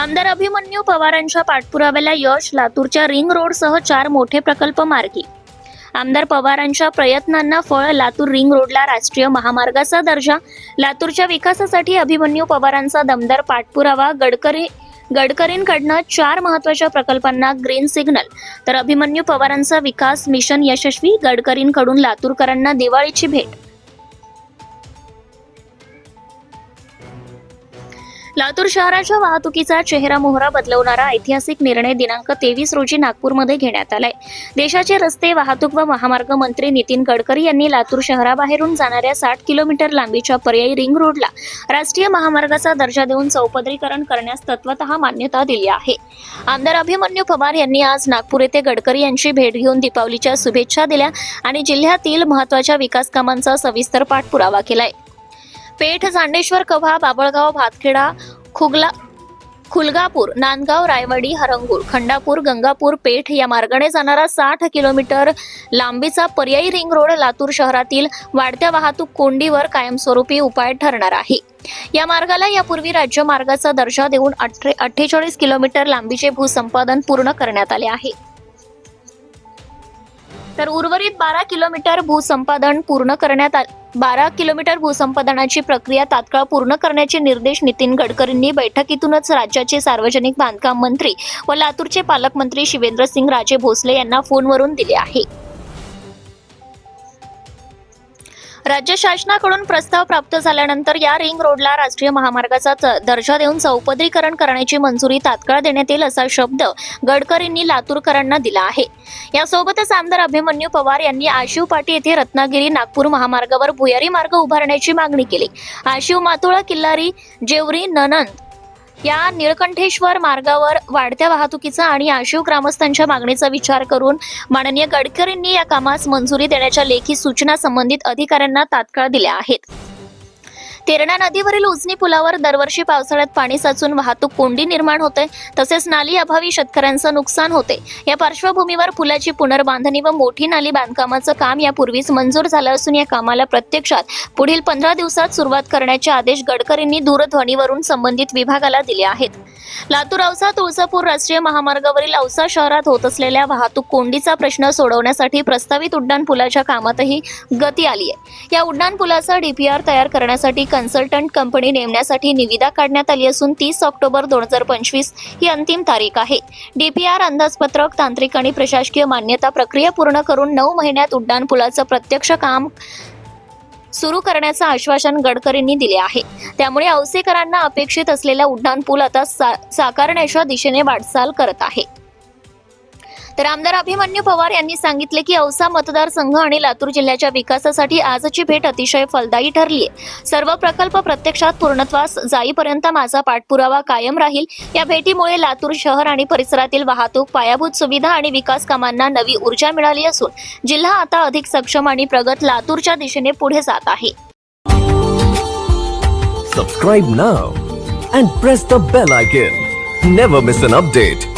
आमदार अभिमन्यू पवारांच्या पाठपुराव्याला यश लातूरच्या रिंग रोडसह चार मोठे प्रकल्प मार्गी. आमदार पवारांच्या प्रयत्नांना फळ लातूर रिंग रोडला राष्ट्रीय महामार्गाचा दर्जा लातूरच्या विकासासाठी अभिमन्यू पवारांचा दमदार पाठपुरावा गडकरी गडकरींकडनं चार महत्त्वाच्या प्रकल्पांना ग्रीन सिग्नल. तर अभिमन्यू पवारांचा विकास मिशन यशस्वी गडकरींकडून लातूरकरांना दिवाळीची भेट. लातूर शहराच्या वाहतुकीचा चेहरा मोहरा बदलवणारा ऐतिहासिक निर्णय दिनांक तेवीस रोजी नागपूरमध्ये घेण्यात आलाय. देशाचे रस्ते वाहतूक व महामार्ग मंत्री नितीन गडकरी यांनी लातूर शहराबाहेरून जाणाऱ्या साठ किलोमीटर लांबीच्या पर्यायी रिंग रोडला राष्ट्रीय महामार्गाचा दर्जा देऊन चौपदरीकरण करण्यास तत्वत मान्यता दिली आहे. आमदार अभिमन्यू पवार यांनी आज नागपूर येथे गडकरी यांची भेट घेऊन दीपावलीच्या शुभेच्छा दिल्या आणि जिल्ह्यातील महत्त्वाच्या विकास कामांचा सविस्तर पाठपुरावा केलाय. पेठ जांडेश्वर कव्हा बाबळगाव भातखेडा खुगला खुलगापूर नांदगाव रायवाडी हरंगूळ खंडापूर गंगापूर पेठ या मार्गाने जाणारा साठ किलोमीटर लांबीचा पर्यायी रिंग रोड लातूर शहरातील वाढत्या वाहतूक कोंडीवर कायमस्वरूपी उपाय ठरणार आहे. या मार्गाला यापूर्वी राज्य मार्गाचा दर्जा देऊन अठ्ठेचाळीस किलोमीटर लांबीचे भूसंपादन पूर्ण करण्यात आले आहे. तर उर्वरित बारा किलोमीटर भूसंपादन पूर्ण करण्यात आ बारा किलोमीटर भूसंपादनाची प्रक्रिया तात्काळ पूर्ण करण्याचे निर्देश नितीन गडकरींनी बैठकीतूनच राज्याचे सार्वजनिक बांधकाम मंत्री व लातूरचे पालकमंत्री शिवेंद्रसिंग राजे भोसले यांना फोनवरून दिले आहे. राज्य शासनाकडून प्रस्ताव प्राप्त झाल्यानंतर या रिंग रोडला राष्ट्रीय महामार्गाचा दर्जा देऊन चौपदरीकरण करण्याची मंजुरी तात्काळ देण्यात येईल असा शब्द गडकरींनी लातूरकरांना दिला आहे. यासोबतच आमदार अभिमन्यू पवार यांनी आशिव पाटी येथे रत्नागिरी नागपूर महामार्गावर भुयारी मार्ग उभारण्याची मागणी केली. आशिव मातोळा किल्लारी जेवरी ननंद या निळकंठेश्वर मार्गावर वाढत्या वाहतुकीचा आणि आशिव ग्रामस्थांच्या मागणीचा विचार करून माननीय गडकरींनी या कामास मंजुरी देण्याच्या लेखी सूचना संबंधित अधिकाऱ्यांना तात्काळ दिल्या आहेत. तेरणा नदीवरील उजनी पुलावर दरवर्षी पावसाळ्यात पाणी साचून वाहतूक कोंडी निर्माण होते. तसेच नाली अभावी शेतकऱ्यांचं नुकसान होते. या पार्श्वभूमीवर पुलाची पुनर्बांधणी व मोठी नाली बांधकामाचं काम यापूर्वीच मंजूर झालं असून या कामाला प्रत्यक्षात पुढील पंधरा दिवसात सुरुवात करण्याचे आदेश गडकरींनी दूरध्वनीवरून संबंधित विभागाला दिले आहेत. लातूर औसा तुळजापूर राष्ट्रीय महामार्गावरील औसा शहरात होत असलेल्या वाहतूक कोंडीचा प्रश्न सोडवण्यासाठी प्रस्तावित उड्डाण पुलाच्या कामातही गती आली आहे या उड्डाण पुलाचा डीपीआर तयार करण्यासाठी कन्सल्टंट कंपनी नेमण्यासाठी निविदा काढण्यात आली असून तीस ऑक्टोबर दोन हजार पंचवीस ही अंतिम तारीख आहे. डीपीआर अंदाजपत्रक तांत्रिक आणि प्रशासकीय मान्यता प्रक्रिया पूर्ण करून नऊ महिन्यात उड्डाणपुलाचं प्रत्यक्ष काम सुरू करण्याचं आश्वासन गडकरींनी दिले आहे. त्यामुळे औसेकरांना अपेक्षित असलेला उड्डाणपूल आता सा- साकारण्याच्या दिशेने वाटचाल करत आहे. तर आमदार अभिमन्यू पवार यांनी सांगितले की औसा मतदारसंघ आणि लातूर जिल्ह्याच्या विकासासाठी आजची भेट अतिशय फलदायी ठरली सर्व प्रकल्प प्रत्यक्षात पूर्णत्वास जाईपर्यंत माझा पाठपुरावा कायम राहील या भेटीमुळे लातूर शहर आणि परिसरातील वाहतूक पायाभूत सुविधा आणि विकास कामांना नवी ऊर्जा मिळाली असून जिल्हा आता अधिक सक्षम आणि प्रगत लातूरच्या दिशेने पुढे जात आहे Subscribe now and press the bell icon. Never miss an update.